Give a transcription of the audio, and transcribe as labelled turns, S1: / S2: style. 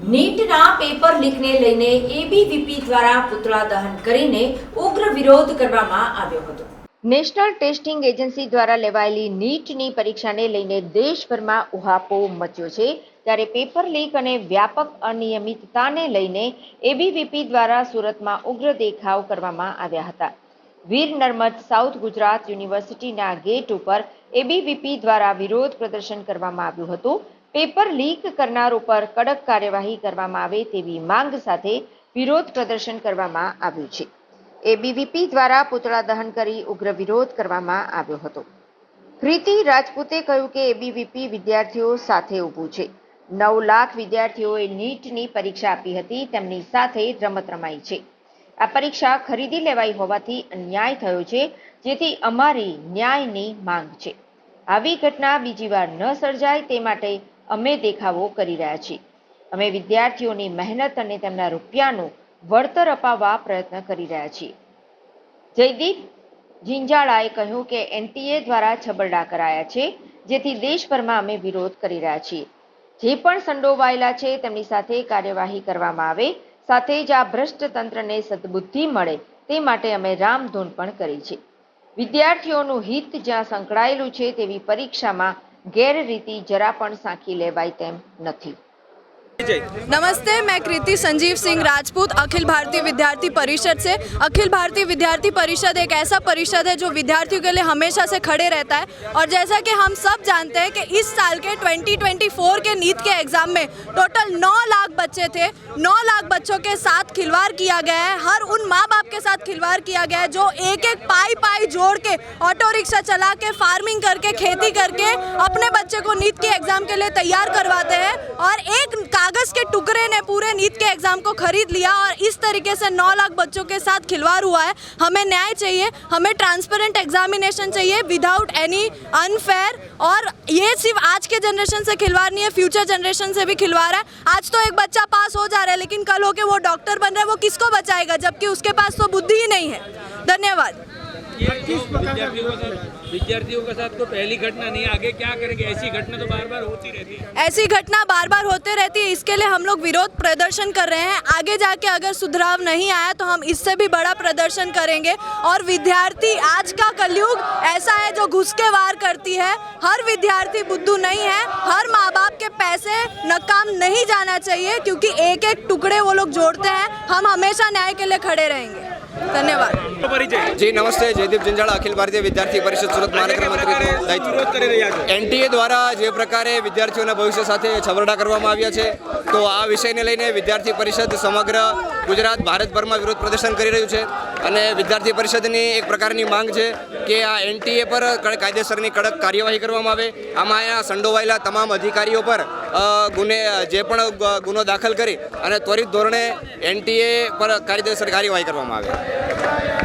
S1: નીટના paper લીકને લઈને ABVP દ્વારા પુતળા દહન કરીને ઉગ્ર વિરોધ કરવામાં આવ્યો હતો.
S2: નેશનલ ટેસ્ટિંગ એજન્સી દ્વારા લેવાયેલી નીટની પરીક્ષાને લઈને દેશભરમાં ઉહાપો મચ્યો છે. ત્યારે પેપર લીક અને વ્યાપક અનિયમિતતાને લઈને એબીવીપી દ્વારા સુરતમાં ઉગ્ર દેખાવ કરવામાં આવ્યા હતા. વીર નર્મદ સાઉથ ગુજરાત યુનિવર્સિટીના ગેટ ઉપર એબીવીપી દ્વારા વિરોધ પ્રદર્શન કરવામાં આવ્યું હતું. પેપર લીક કરનાર ઉપર કડક કાર્યવાહી કરવામાં આવે તેવી માંગ સાથે વિરોધ પ્રદર્શન કરવામાં આવ્યું છે. એબીવીપી દ્વારા પુતળા દહન કરી ઉગ્ર વિરોધ કરવામાં આવ્યો હતો. પ્રીતિ રાજપૂતે કહ્યું કે એબીવીપી વિદ્યાર્થીઓ સાથે ઊભું છે. નવ લાખ વિદ્યાર્થીઓએ નીટની પરીક્ષા આપી હતી, તેમની સાથે રમત રમાઈ છે. આ પરીક્ષા ખરીદી લેવાઈ હોવાથી અન્યાય થયો છે, જેથી અમારી ન્યાયની માંગ છે. આવી ઘટના બીજી વાર ન સર્જાય તે માટે અમે દેખાવો કરી રહ્યા છીએ. અમે વિદ્યાર્થીઓની મહેનત અને તેમના રૂપિયાનું વળતર અપાવવા પ્રયત્ન કરી રહ્યા છીએ. જયદીપ જિંજાળાએ કહ્યું કે એનટીએ દ્વારા છબરડા કરાયા છે, જેથી દેશભરમાં અમે વિરોધ કરી રહ્યા છીએ. જે પણ સંડોવાયેલા છે, તેમની સાથે કાર્યવાહી કરવામાં આવે, સાથે જ આ ભ્રષ્ટ તંત્રને સદબુદ્ધિ મળે તે માટે અમે રામધૂન પણ કરી છે. વિદ્યાર્થીઓનું હિત જ્યાં સંકળાયેલું છે તેવી પરીક્ષામાં ગેરરીતિ જરા પણ સાંખી લેવાય તેમ નથી.
S3: नमस्ते, मैं कृति संजीव सिंह राजपूत, अखिल भारतीय विद्यार्थी परिषद से। अखिल भारतीय विद्यार्थी परिषद एक ऐसा परिषद है जो विद्यार्थियों के लिए हमेशा से खड़े रहता है। और जैसा कि हम सब जानते हैं कि इस साल के 2024 के नीट के एग्ज़ाम में टोटल 9 लाख बच्चे थे। 9 लाख बच्चों के साथ खिलवाड़ किया गया है। हर उन माँ बाप के साथ खिलवाड़ किया गया है जो एक एक पाई पाई जोड़ के ऑटो रिक्शा चला के, फ़ार्मिंग करके, खेती करके अपने बच्चे को नीट के एग्ज़ाम के लिए तैयार करवाते हैं। और एक टुकड़े ने पूरे नीट के एग्ज़ाम को खरीद लिया और इस तरीके से 9 लाख बच्चों के साथ खिलवाड़ हुआ है। हमें न्याय चाहिए, हमें ट्रांसपेरेंट एग्जामिनेशन चाहिए विदाउट एनी अनफेयर और ये सिर्फ़ आज के जनरेशन से खिलवाड़ नहीं है फ्यूचर जनरेशन से भी खिलवाड़ है। आज तो एक बच्चा पास हो जा रहा है, लेकिन कल होके वो डॉक्टर बन रहा है, वो किसको बचाएगा? जबकि उसके पास तो बुद्धि ही नहीं है। धन्यवाद।
S4: विद्यार्थियों के साथ विद्यार्थियों के साथ तो पहली घटना नहीं आगे क्या करेंगे? ऐसी घटना तो बार बार होती रहती है।
S3: ऐसी घटना बार बार होते रहती है इसके लिए हम लोग विरोध प्रदर्शन कर रहे हैं। आगे जाके अगर सुधराव नहीं आया तो हम इससे भी बड़ा प्रदर्शन करेंगे। और विद्यार्थी आज का कलयुग ऐसा है जो घुस के वार करती है। हर विद्यार्थी बुद्धू नहीं है हर माँ बाप के पैसे नकाम नहीं जाना चाहिए क्योंकि एक एक टुकड़े वो लोग जोड़ते हैं। हम हमेशा न्याय के लिए खड़े रहेंगे।
S4: ધન્યવાદ.
S5: જી નમસ્તે જયદીપ જિંજાળા અખિલ ભારતીય વિદ્યાર્થી પરિષદ સુરત મહાનગર એનટીએ દ્વારા જે પ્રકારે વિદ્યાર્થીઓના ભવિષ્ય સાથે છબરડા કરવામાં આવ્યા છે તો આ વિષયને લઈને વિદ્યાર્થી પરિષદ સમગ્ર ગુજરાત ભારતભરમાં વિરોધ પ્રદર્શન કરી રહ્યું છે અને વિદ્યાર્થી પરિષદની એક પ્રકારની માંગ છે કે આ એનટીએ પર કાયદેસરની કડક કાર્યવાહી કરવામાં આવે. આમાં અહીંયા સંડોવાયેલા તમામ અધિકારીઓ પર ગુને, જે પણ ગુનો દાખલ કરી અને ત્વરિત ધોરણે એનટીએ પર કાયદેસર કાર્યવાહી કરવામાં આવે.